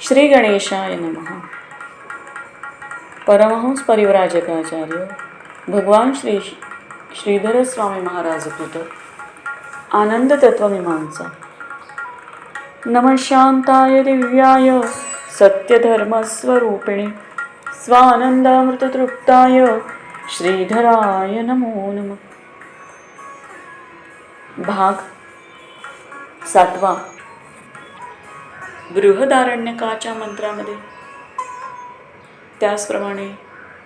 श्री गणेशाय नमः. परमहंस परिवराजकाचार्य भगवान श्री श्रीधर स्वामी महाराज कृत आनंद तत्वमीमांसा. नम शांताय दिव्याय सत्यधर्मस्वरूपिणी स्वानंदामृततृप्ताय श्रीधराय नमो नमः. भाग सातवा. बृहदारण्यकाच्या मंत्रामध्ये. त्याचप्रमाणे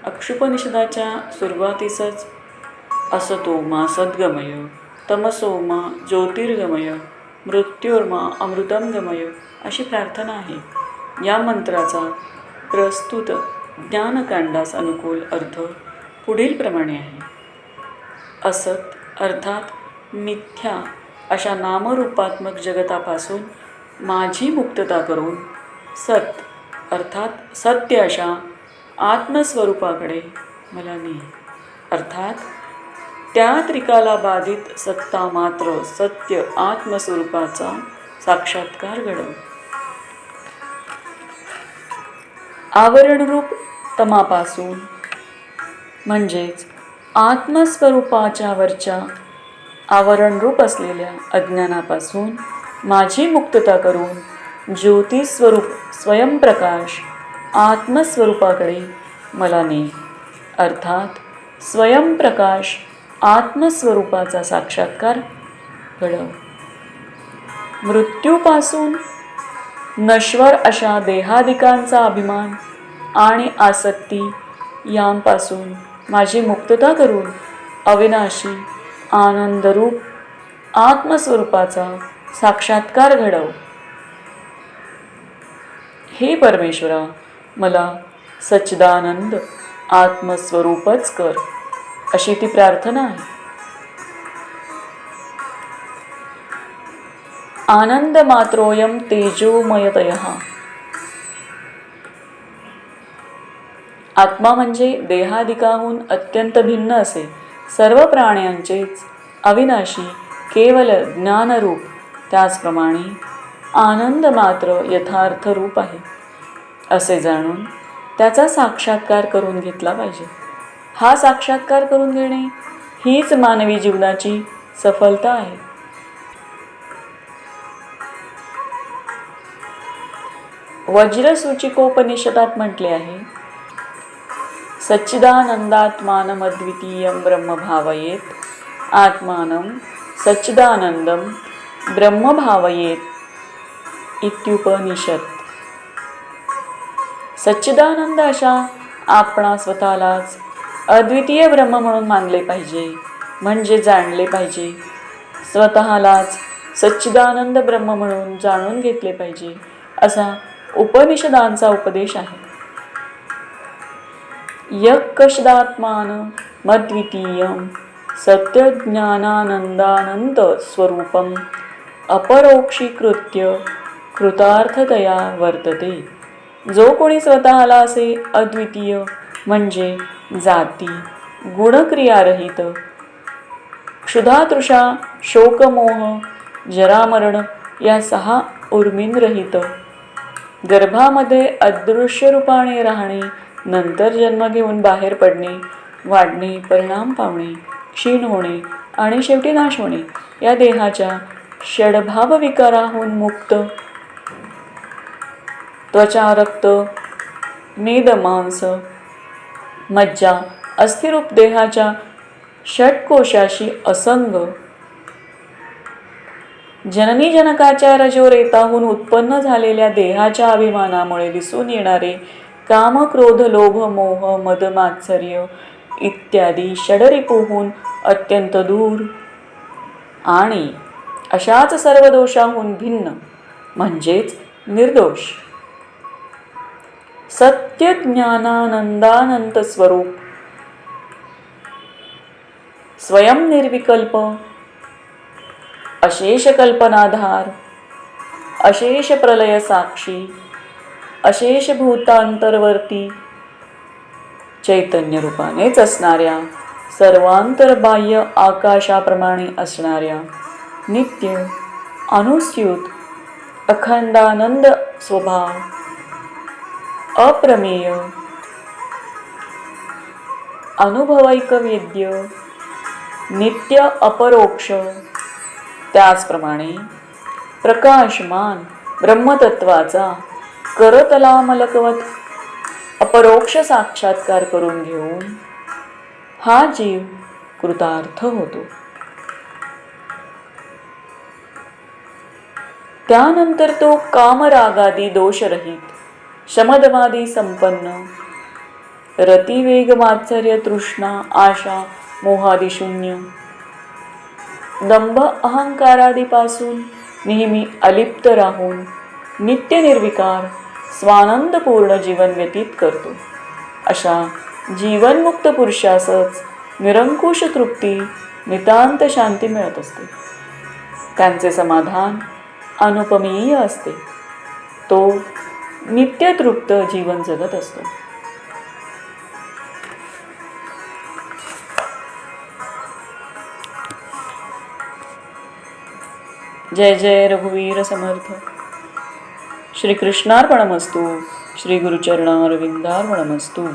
अक्षुपनिषदाच्या सुरुवातीसच असतो मा सद्गमय तमसो मा ज्योतिर्गमय मृत्युर्मा अमृतम गमय अशी प्रार्थना आहे. या मंत्राचा प्रस्तुत ज्ञानकांडास अनुकूल अर्थ पुढील प्रमाणे आहे. असत अर्थात मिथ्या अशा नामरूपात्मक जगतापासून माझी मुक्तता करून सत अर्थात सत्य अशा आत्मस्वरूपाकडे मला ने अर्थात त्या त्रिकाला बाधित सत्ता मात्र सत्य आत्मस्वरूपाचा साक्षात्कार घडव. आवरणरूप तमापासून म्हणजेच आत्मस्वरूपाच्या वरच्या आवरणरूप असलेल्या अज्ञानापासून माझी मुक्तता करून ज्योतिस्वरूप स्वयंप्रकाश आत्मस्वरूपाकडे मला ने. अर्थात स्वयंप्रकाश आत्मस्वरूपाचा साक्षात्कार घडव. मृत्यूपासून नश्वर अशा देहादिकांचा अभिमान आणि आसक्ती यांपासून माझी मुक्तता करून अविनाशी आनंदरूप आत्मस्वरूपाचा साक्षात्कार घडव. हे परमेश्वरा मला सच्चिदानंद आत्मस्वरूपच कर अशी ती प्रार्थना आहे. आनंद मात्रोयम तेजोमयतय. आत्मा म्हणजे देहादिकाहून अत्यंत भिन्न असे सर्व प्राण्यांचेच अविनाशी केवल ज्ञानरूप त्याचप्रमाणे आनंद मात्र यथार्थ रूप आहे असे जाणून त्याचा साक्षात्कार करून घेतला पाहिजे. हा साक्षात्कार करून घेणे हीच मानवी जीवनाची सफलता आहे. वज्रसूचिकोपनिषदात म्हटले आहे सच्चिदानंदात्मानमद्वितीयं ब्रह्मभावयेत आत्मानं सच्चिदानंदम ब्रह्मभावयेत इत्युपनिषद. सच्चिदानंद अशा आपणा स्वतःलाच अद्वितीय ब्रह्म म्हणून मानले पाहिजे म्हणजे जाणले पाहिजे. स्वतःलाच सच्चिदानंद ब्रह्म म्हणून जाणून घेतले पाहिजे असा उपनिषदांचा उपदेश आहे. यकशदात्मान मद्वितीय सत्यज्ञानानंदानंद स्वरूपम अपरोक्षीकृत्य कृतार्थतया वर्तते. जो कोणी स्वतःला असे अद्वितीय म्हणजे जाती गुणक्रियारहित क्षुधातृषा शोकमोह जरामरण या सहा उर्मींरहित गर्भामध्ये अदृश्य रूपाने राहणे नंतर जन्म घेऊन बाहेर पडणे वाढणे परिणाम पावणे क्षीण होणे आणि शेवटी नाश होणे या देहाच्या षडभाव विकाराहून मुक्त. त्वचा रक्त मेद मांस मज्जा अस्थिरूप देहाच्या षटकोशाशी असंग. जननी जनकाच्या रजोरेताहून उत्पन्न झालेल्या देहाच्या अभिमानामुळे दिसून येणारे काम क्रोध लोभ मोह मद मात्सर्य इत्यादी षडरिपूहून अत्यंत दूर आणि अशाच सर्व दोषाहून भिन्न म्हणजेच निर्दोष. सत्य ज्ञानानंदानंत स्वरूप. स्वयं निर्विकल्प. अशेष कल्पनाधार. अशेष प्रलय साक्षी. अशेष भूतांतरवर्ती. चैतन्य रूपानेच असणाऱ्या सर्वांतरबाह्य आकाशाप्रमाणे असणाऱ्या नित्य अनुस्यूत अखंडानंद स्वभाव अप्रमेय अनुभवैक वेद्य नित्य अपरोक्ष त्याचप्रमाणे प्रकाशमान ब्रह्मतत्वाचा करतलामलकवत अपरोक्ष साक्षात्कार करून घेऊन हा जीव कृतार्थ होतो. त्यानंतर तो कामरागादी दोषरहित शमदमादी संपन्न. रतिवेग मात्सर्य तृष्णा आशा मोहादिशून्य दंभ अहंकारादीपासून नेहमी अलिप्त राहून नित्य निर्विकार स्वानंदपूर्ण जीवन व्यतीत करतो. अशा जीवनमुक्त पुरुषासच निरंकुश तृप्ती नितांत शांती मिळत असते. त्यांचे समाधान अनुपमीय असते. तो नित्यतृप्त जीवन जगत असतो. जय जय रघुवीर समर्थ. श्रीकृष्णार्पणमस्तू. श्री गुरुचरणारविंदार्पणमस्तू